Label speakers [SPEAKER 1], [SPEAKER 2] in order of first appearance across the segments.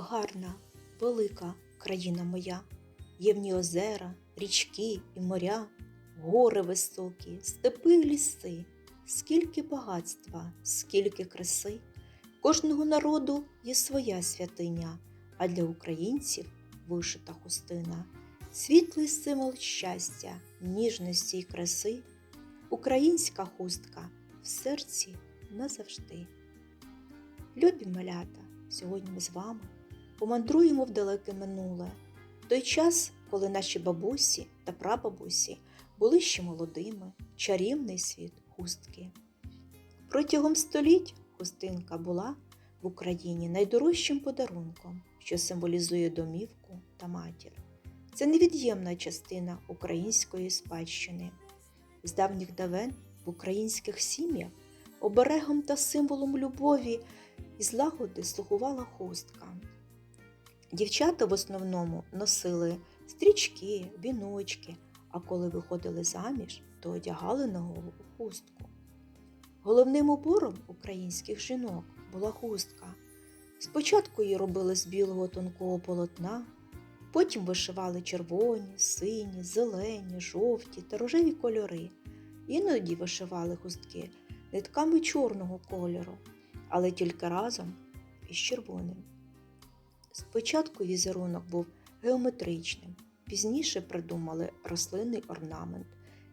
[SPEAKER 1] гарна, велика країна моя. Є в ній озера, річки і моря, гори високі, степи й ліси, скільки багатства, скільки краси. Кожного народу є своя святиня, а для українців вишита хустина. Світлий символ щастя, ніжності й краси. Українська хустка в серці назавжди. Любі малята, сьогодні ми з вами помандруємо в далеке минуле, в той час, коли наші бабусі та прабабусі були ще молодими, чарівний світ хустки. Протягом століть хустинка була в Україні найдорожчим подарунком, що символізує домівку та матір. Це невід'ємна частина української спадщини. З давніх давен в українських сім'ях оберегом та символом любові і злагоди слугувала хустка. Дівчата в основному носили стрічки, віночки, а коли виходили заміж, то одягали на голову хустку. Головним убором українських жінок була хустка. Спочатку її робили з білого тонкого полотна, потім вишивали червоні, сині, зелені, жовті та рожеві кольори. Іноді вишивали хустки нитками чорного кольору, але тільки разом із червоним. Спочатку візерунок був геометричним, пізніше придумали рослинний орнамент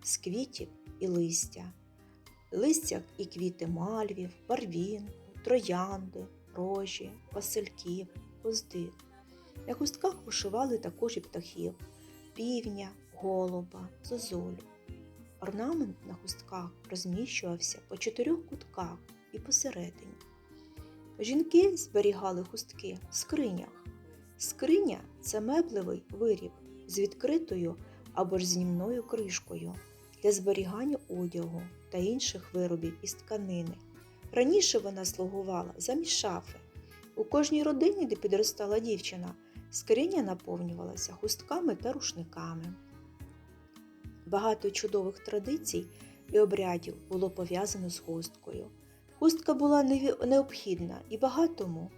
[SPEAKER 1] з квітів і листя. Листя і квіти мальвів, барвінку, троянди, рожі, васильків, гузди. На хустках вишивали також і птахів, півня, голуба, зозулю. Орнамент на хустках розміщувався по чотирьох кутках і посередині. Жінки зберігали хустки в скринях. Скриня це меблевий виріб з відкритою або ж знімною кришкою для зберігання одягу та інших виробів із тканини. Раніше вона слугувала замість шафи. У кожній родині, де підростала дівчина, скриня наповнювалася хустками та рушниками. Багато чудових традицій і обрядів було пов'язано з хусткою. Хустка була необхідна і багатому,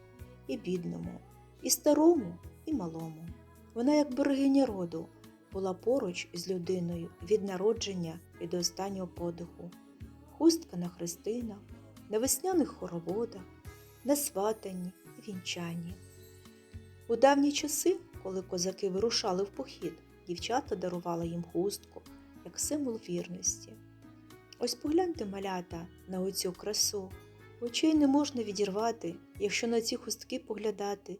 [SPEAKER 1] і бідному, і старому, і малому. Вона, як берегиня роду, була поруч із людиною від народження і до останнього подиху. Хустка на хрестинах, на весняних хороводах, на сватанні і вінчанні. У давні часи, коли козаки вирушали в похід, дівчата дарували їм хустку як символ вірності. Ось погляньте, малята, на оцю красу. Очей не можна відірвати, якщо на ці хустки поглядати.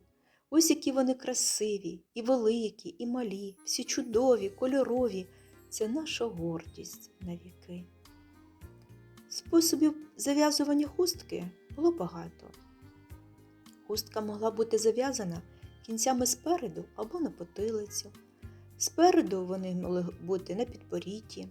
[SPEAKER 1] Ось які вони красиві, і великі, і малі, всі чудові, кольорові. Це наша гордість на віки. Способів зав'язування хустки було багато. Хустка могла бути зав'язана кінцями спереду або на потилицю. Спереду вони могли бути на підборітті,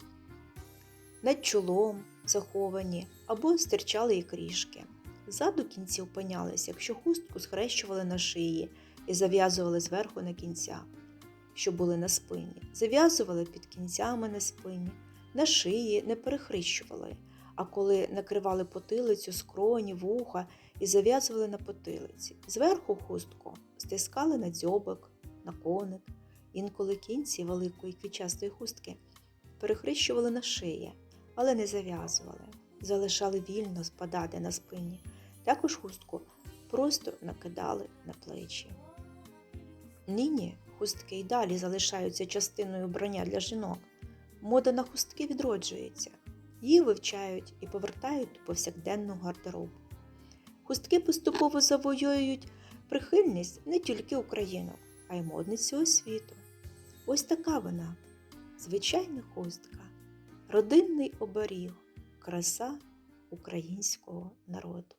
[SPEAKER 1] над чолом заховані або стирчали ікрішки. Ззаду кінці опинялися, якщо хустку схрещували на шиї і зав'язували зверху на кінцях, що були на спині. Зав'язували під кінцями на спині, на шиї не перехрещували, а коли накривали потилицю, скроні, вуха і зав'язували на потилиці. Зверху хустку стискали на дзьобик, на коник. Інколи кінці великої квітчастої хустки перехрещували на шиї, але не зав'язували, залишали вільно спадати на спині. Також хустку просто накидали на плечі. Нині хустки й далі залишаються частиною вбрання для жінок. Мода на хустки відроджується, її вивчають і повертають до повсякденного гардеробу. Хустки поступово завоюють прихильність не тільки українок, а й модниць всього світу. Ось така вона, звичайна хустка, родинний оберіг, краса українського народу.